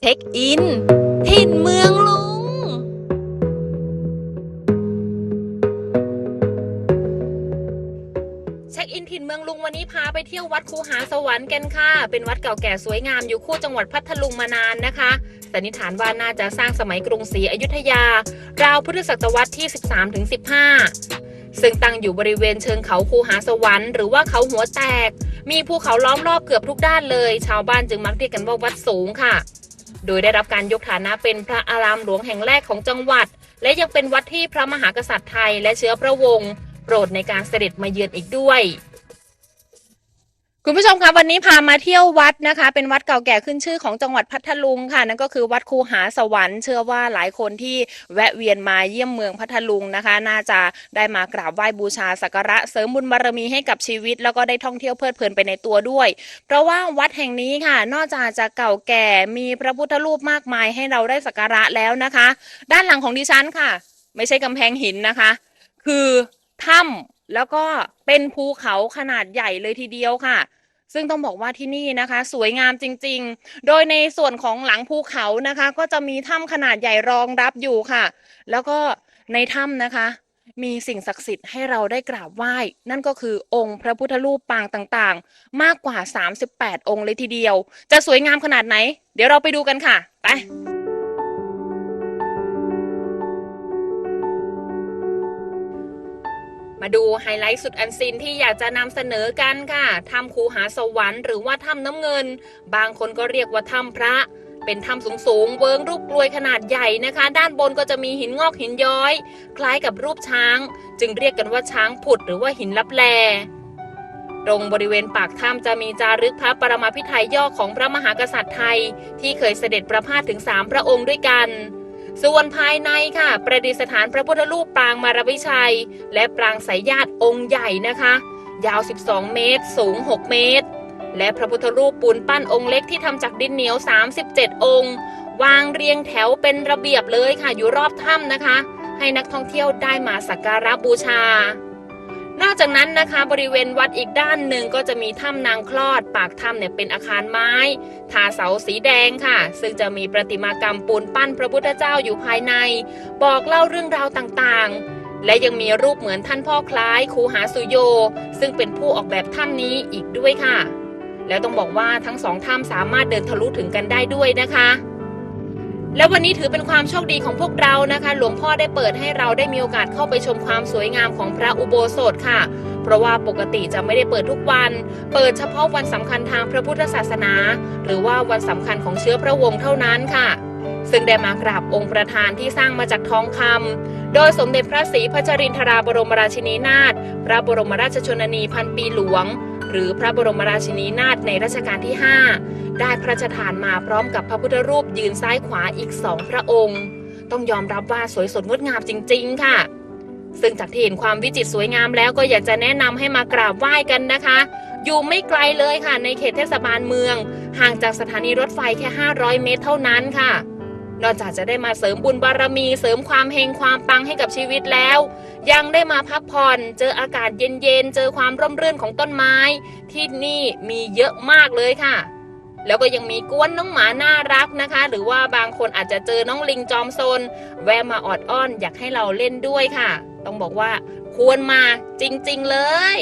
เช็คอิน ถิ่นเมืองลุง เช็คอินถิ่นเมืองลุงวันนี้พาไปเที่ยววัดคูหาสวรรค์กันค่ะ เป็นวัดเก่าแก่สวยงามอยู่คู่จังหวัดพัทลุงมานานนะคะสันนิฐานว่าน่าจะสร้างสมัยกรุงศรีอยุธยา ราวพุทธศตวรรษที่ 13-15ซึ่งตั้งอยู่บริเวณเชิงเขาคูหาสวรรค์หรือว่าเขาหัวแตก มีภูเขาล้อมรอบเกือบทุกด้านเลย ชาวบ้านจึงมักเรียกกันว่าวัดสูงค่ะ โดยได้รับการยกฐานะเป็นพระอารามหลวงแห่งแรกของจังหวัด และยังเป็นวัดที่พระมหากษัตริย์ไทยและเชื้อพระวงศ์โปรดในการเสด็จมาเยือนอีกด้วย คุณผู้ชมคะวันนี้พามาเที่ยววัดนะคะ เป็นวัดเก่าแก่ขึ้นชื่อของจังหวัดพัทลุงค่ะ นั่นก็คือวัดคูหาสวรรค์เชื่อว่าหลายคนที่แวะเวียนมาเยี่ยมเมืองพัทลุงนะคะ น่าจะได้มากราบไหว้บูชาสักการะเสริมบุญบารมีให้กับชีวิต แล้วก็ได้ท่องเที่ยวเพลิดเพลินไปในตัวด้วย เพราะว่าวัดแห่งนี้ค่ะ นอกจากจะเก่าแก่มีพระพุทธรูปมากมายให้เราได้สักการะแล้วนะคะ ด้านหลังของดิฉันค่ะ ไม่ใช่กำแพงหินนะคะ คือถ้ำแล้วก็เป็นภูเขาขนาดใหญ่เลยทีเดียวค่ะ ซึ่งต้องบอกว่าที่นี่นะคะ สวยงามจริงๆ โดยในส่วนของหลังภูเขานะคะ ก็จะมีถ้ำขนาดใหญ่รองรับอยู่ค่ะ แล้วก็ในถ้ำนะคะ มีสิ่งศักดิ์สิทธิ์ให้เราได้กราบไหว้ นั่นก็คือองค์พระพุทธรูปปางต่างๆ มากกว่า 38 องค์เลยทีเดียว จะสวยงามขนาดไหน เดี๋ยวเราไปดูกันค่ะ ไป มาดูไฮไลท์สุดอันซีนที่อยากจะนำเสนอกันค่ะถ้ำคูหาสวรรค์หรือว่าถ้ำน้ำเงิน บางคนก็เรียกว่าถ้ำพระ เป็นถ้ำสูงสูงๆเวิงรูปกลวยขนาดใหญ่นะคะ ด้านบนก็จะมีหินงอกหินย้อย คล้ายกับรูปช้าง จึงเรียกกันว่าช้างผุดหรือว่าหินลับแลตรงบริเวณปากถ้ำจะมีจารึกพระปรมาภิไธยย่อของพระมหากษัตริย์ไทย ที่เคยเสด็จประพาสถึง3พระองค์ด้วยกัน ส่วนภายในค่ะ ประดิษฐานพระพุทธรูปปรางมารวิชัย และปรางสายญาติองค์ใหญ่นะคะ ยาว 12 เมตร สูง 6 เมตร และพระพุทธรูปปูนปั้นองค์เล็กที่ทำจากดินเหนียว 37 องค์ วางเรียงแถวเป็นระเบียบเลยค่ะ อยู่รอบถ้ำนะคะ ให้นักท่องเที่ยวได้มาสักการะบูชา นอกจากนั้นนะคะบริเวณวัดอีกด้านหนึ่งก็จะมีถ้ำนางคลอด ปากถ้ำเนี่ยเป็นอาคารไม้ทาเสาสีแดงค่ะ ซึ่งจะมีประติมากรรมปูนปั้นพระพุทธเจ้าอยู่ภายใน บอกเล่าเรื่องราวต่างๆ และยังมีรูปเหมือนท่านพ่อคล้ายคูหาสุโย ซึ่งเป็นผู้ออกแบบถ้ำนี้อีกด้วยค่ะ แล้วต้องบอกว่าทั้งสองถ้ำสามารถเดินทะลุถึงกันได้ด้วยนะคะ และวันนี้ถือเป็นความโชคดีของพวกเรานะคะ หลวงพ่อได้เปิดให้เราได้มีโอกาสเข้าไปชมความสวยงามของพระอุโบสถค่ะ เพราะว่าปกติจะไม่ได้เปิดทุกวัน เปิดเฉพาะวันสำคัญทางพระพุทธศาสนา หรือว่าวันสำคัญของเชื้อพระวงศ์เท่านั้นค่ะ ซึ่งได้มากราบองค์ประธานที่สร้างมาจากทองคำโดยสมเด็จพระศรีพัชรินทราบรมราชินีนาถพระบรมราชชนนีพันปีหลวง หรือพระบรมราชินีนาถในรัชกาลที่ 5 ได้พระราชทานมาพร้อมกับพระพุทธรูปยืนซ้ายขวาอีกสองพระองค์ ต้องยอมรับว่าสวยสดงดงามจริง ๆ ค่ะ ซึ่งจากที่เห็นความวิจิตรสวยงามแล้วก็อยากจะแนะนำให้มากราบไหว้กันนะคะ อยู่ไม่ไกลเลยค่ะในเขตเทศบาลเมือง ห่างจากสถานีรถไฟแค่ 500 เมตรเท่านั้นค่ะ นอกจากจะได้มาเสริมบุญบารมี เสริมความเฮงความปังให้กับชีวิตแล้ว ยังได้มาพักผ่อน เจออากาศเย็นๆ เจอความร่มรื่นของต้นไม้ ที่นี่มีเยอะมากเลยค่ะ แล้วก็ยังมีกวนน้องหมาน่ารักนะคะ หรือว่าบางคนอาจจะเจอน้องลิงจอมซนแวะมาออดอ้อนอยากให้เราเล่นด้วยค่ะ ต้องบอกว่าควรมาจริงๆเลย